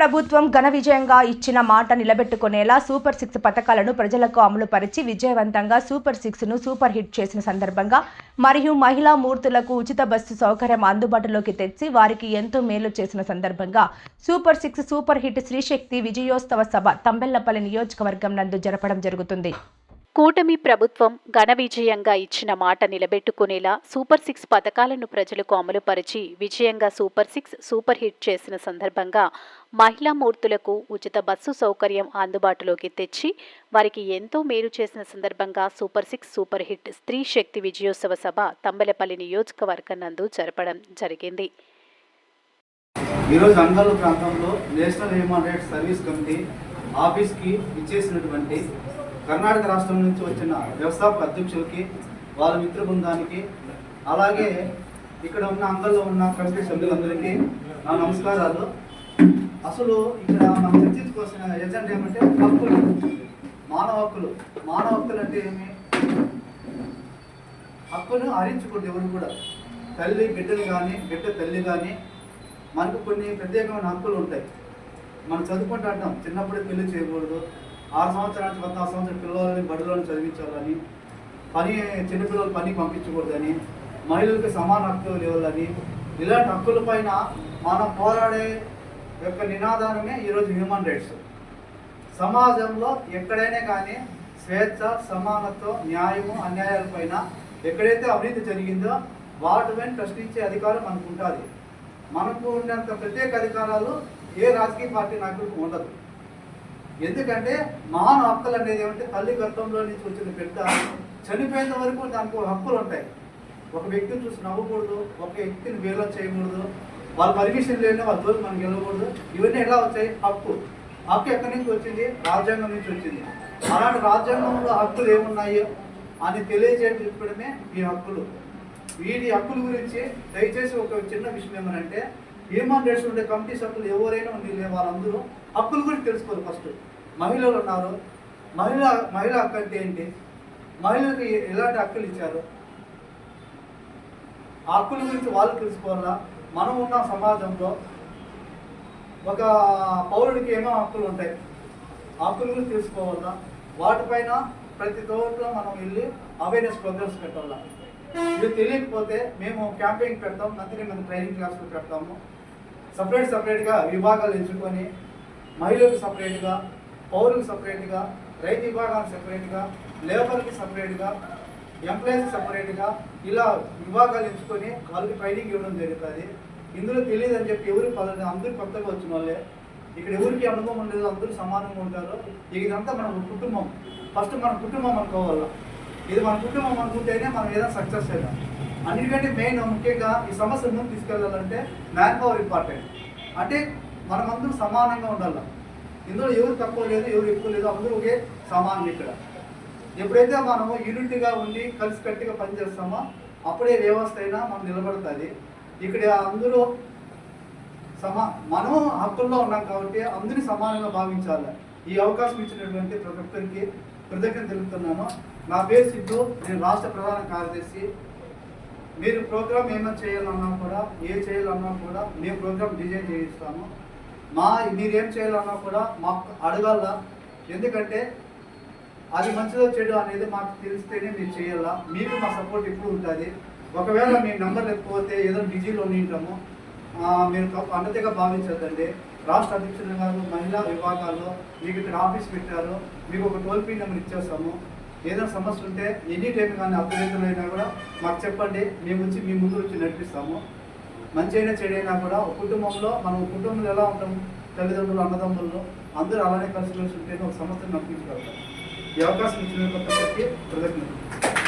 ప్రభుత్వం ఘన విజయంగా ఇచ్చిన మాట నిలబెట్టుకునేలా సూపర్ సిక్స్ పథకాలను ప్రజలకు అమలు పరిచి విజయవంతంగా సూపర్ సిక్స్ను సూపర్ హిట్ చేసిన సందర్భంగా మరియు మహిళా మూర్తులకు ఉచిత బస్సు సౌకర్యం అందుబాటులోకి తెచ్చి వారికి ఎంతో మేలు చేసిన సందర్భంగా సూపర్ సిక్స్ సూపర్ హిట్ శ్రీశక్తి విజయోత్సవ సభ తంబెల్లపల్లి నియోజకవర్గం నందు జరపడం జరుగుతుంది. కూటమి ప్రభుత్వం ఘన విజయంగా ఇచ్చిన మాట నిలబెట్టుకునేలా సూపర్ సిక్స్ పథకాలను ప్రజలకు అమలుపరిచి విజయంగా సూపర్ సిక్స్ సూపర్ హిట్ చేసిన సందర్భంగా మహిళా మూర్తులకు ఉచిత బస్సు సౌకర్యం అందుబాటులోకి తెచ్చి వారికి ఎంతో మేలు చేసిన సందర్భంగా సూపర్ సిక్స్ సూపర్ హిట్ స్త్రీ శక్తి విజయోత్సవ సభ తంబెలపల్లి నియోజకవర్గం నందు జరపడం జరిగింది. ఈరోజు అంగల్ ప్రాంతంలో national human rights service committee ఆఫీస్కి ఇచ్చేసినటువంటి కర్ణాటక రాష్ట్రం నుంచి వచ్చిన వ్యవస్థాపక అధ్యక్షులకి వాళ్ళ మిత్ర బృందానికి అలాగే ఇక్కడ ఉన్న అంగంలో ఉన్న కమిటీ సభ్యులందరికీ నా నమస్కారాలు. అసలు ఇక్కడ మనం చర్చించుకోవాల్సిన ఎజెండా ఏమంటే హక్కులు. మానవ హక్కులు. మానవ హక్కులు అంటే ఏమి? హక్కును హరించకూడదు ఎవరు కూడా. తల్లి బిడ్డలు కానీ బిడ్డ తల్లి కానీ మనకు కొన్ని ప్రత్యేకమైన హక్కులు ఉంటాయి. మనం చదువుకుంటాం చిన్నప్పుడే పెళ్ళి చేయకూడదు ఆరు సంవత్సరాల నుంచి పద్నాలుగు సంవత్సరాల పిల్లలని బడిలోని చదివించాలని పని చిన్నపిల్లలు పని పంపించకూడదని మహిళలకు సమాన హక్కులు లేవాలని ఇలాంటి హక్కుల పైన మనం పోరాడే యొక్క నినాదానమే ఈరోజు హ్యూమన్ రైట్స్ సమాజంలో ఎక్కడైనా కానీ స్వేచ్ఛ సమానత్వం న్యాయము అన్యాయాల పైన ఎక్కడైతే అవినీతి జరిగిందో వాటి పైన ప్రశ్నించే అధికారం మనకు ఉంటుంది. మనకు ఉన్నంత ప్రత్యేక అధికారాలు ఏ రాజకీయ పార్టీ నాయకులకు ఉండదు. ఎందుకంటే మాన హక్కులు అనేది ఏమంటే తల్లి గర్భంలో నుంచి వచ్చిన బిడ్డ చనిపోయేంత వరకు దానికి ఒక హక్కులు ఉంటాయి. ఒక వ్యక్తిని చూసి నవ్వకూడదు ఒక వ్యక్తిని వేలో చేయకూడదు వాళ్ళ పర్మిషన్ లేని వాళ్ళ దూరం మనకి వెళ్ళకూడదు ఇవన్నీ ఎలా వచ్చాయి? హక్కు. హక్కు ఎక్కడి నుంచి వచ్చింది? రాజ్యాంగం నుంచి వచ్చింది. అలాంటి రాజ్యాంగంలో హక్కులు ఏమున్నాయో అని తెలియజేయడమే ఈ హక్కులు. వీటి హక్కుల గురించి దయచేసి ఒక చిన్న విషయం ఏమనంటే హ్యూమన్ రైట్స్ ఉండే కమిటీ సభ్యులు ఎవరైనా ఉండి వాళ్ళందరూ హక్కుల గురించి తెలుసుకోరు ఫస్ట్. మహిళలు ఉన్నారు. మహిళ మహిళ హక్కు అంటే ఏంటి? మహిళలకు ఎలాంటి హక్కులు ఇచ్చారు? ఆ హక్కుల గురించి వాళ్ళు తెలుసుకోవాలా? మనం ఉన్న సమాజంలో ఒక పౌరుడికి ఏమో హక్కులు ఉంటాయి? ఆ హక్కుల గురించి తెలుసుకోవాలా? వాటిపైన ప్రతి చోట్ల మనం వెళ్ళి అవేర్నెస్ ప్రోగ్రామ్స్ పెట్టాలా? ఇది తెలియకపోతే మేము క్యాంపెయిన్ పెడతాం మంత్లీ మంది ట్రైనింగ్ క్లాసులు పెడతాము. సపరేట్ సపరేట్గా విభాగాలు ఎంచుకొని మహిళలకు సపరేట్గా పౌరులకు సపరేట్గా రైతు విభాగాలకు సపరేట్గా లేబర్కి సపరేట్గా ఎంప్లాయీస్ సపరేట్గా ఇలా విభాగాలు ఎంచుకొని వాళ్ళకి ట్రైనింగ్ ఇవ్వడం జరుగుతుంది. ఇందులో తెలియదు అని చెప్పి ఎవరు పదవి అందరూ కొత్తగా వచ్చిన వాళ్ళే. ఇక్కడ ఎవరికి అనుభవం ఉండదు అందరూ సమానంగా ఉంటారు. ఇదంతా మన కుటుంబం. ఫస్ట్ మన కుటుంబం అనుకోవాలి. ఇది మన కుటుంబం అనుకుంటేనే మనం ఏదైనా సక్సెస్ అయినా. అన్నిటికంటే మెయిన్ ముఖ్యంగా ఈ సమస్య ముందు తీసుకెళ్ళాలంటే మ్యాన్ పవర్ ఇంపార్టెంట్ అంటే మనమందరూ సమానంగా ఉండాలి. ఇందులో ఎవరు తక్కువ లేదు ఎవరు ఎక్కువ లేదు అందరూ ఒకే సమానం ఇక్కడ. ఎప్పుడైతే మనము యూనిట్గా ఉండి కలిసి కట్టిగా పనిచేస్తామో అప్పుడే వ్యవస్థ అయినా మనం నిలబడుతుంది. ఇక్కడ అందరూ సమా మనం హక్కుల్లో ఉన్నాం కాబట్టి అందరినీ సమానంగా భావించాలి. ఈ అవకాశం ఇచ్చినటువంటి ప్రతి ఒక్కరికి కృతజ్ఞత తెలుపుతున్నాను. నా పేరు సిద్ధు నేను రాష్ట్ర ప్రధాన కార్యదర్శి. మీరు ప్రోగ్రామ్ ఏమైనా చేయాలన్నా కూడా ఏ చేయాలన్నా కూడా మేము ప్రోగ్రామ్ డిజైన్ చేయిస్తాము మా మీరు ఏం చేయాలన్నా కూడా మాకు అడగాల. ఎందుకంటే అది మంచిదో చెడు అనేది మాకు తెలిస్తేనే మీరు చేయాలా. మీకు మా సపోర్ట్ ఎప్పుడు ఉంటుంది. ఒకవేళ మీ నెంబర్ లేకపోతే ఏదో బిజీలో ఉంటాము మీరు తప్పు భావించద్దండి. రాష్ట్ర అధ్యక్షులు గారు మహిళా విభాగాల్లో మీకు ఇక్కడ ఆఫీస్ పెట్టారు. మీకు ఒక టోల్ ఫ్రీ నెంబర్ ఇచ్చేస్తాము. ఏదైనా సమస్య ఉంటే ఎనీ టైం కానీ అభ్యర్థులు అయినా కూడా మాకు చెప్పండి. మేము వచ్చి మీ ముందు వచ్చి నడిపిస్తాము. మంచి అయినా చెడైనా కూడా ఒక కుటుంబంలో మనం కుటుంబంలో ఎలా ఉంటాం? తల్లిదండ్రులు అన్నదమ్ములు అందరూ అలానే కలిసి కలిసి ఉంటేనే ఒక సమస్యను నడిపించగలుగుతాం. ఈ అవకాశం ఇచ్చిన ప్రతి ఒక్కరికి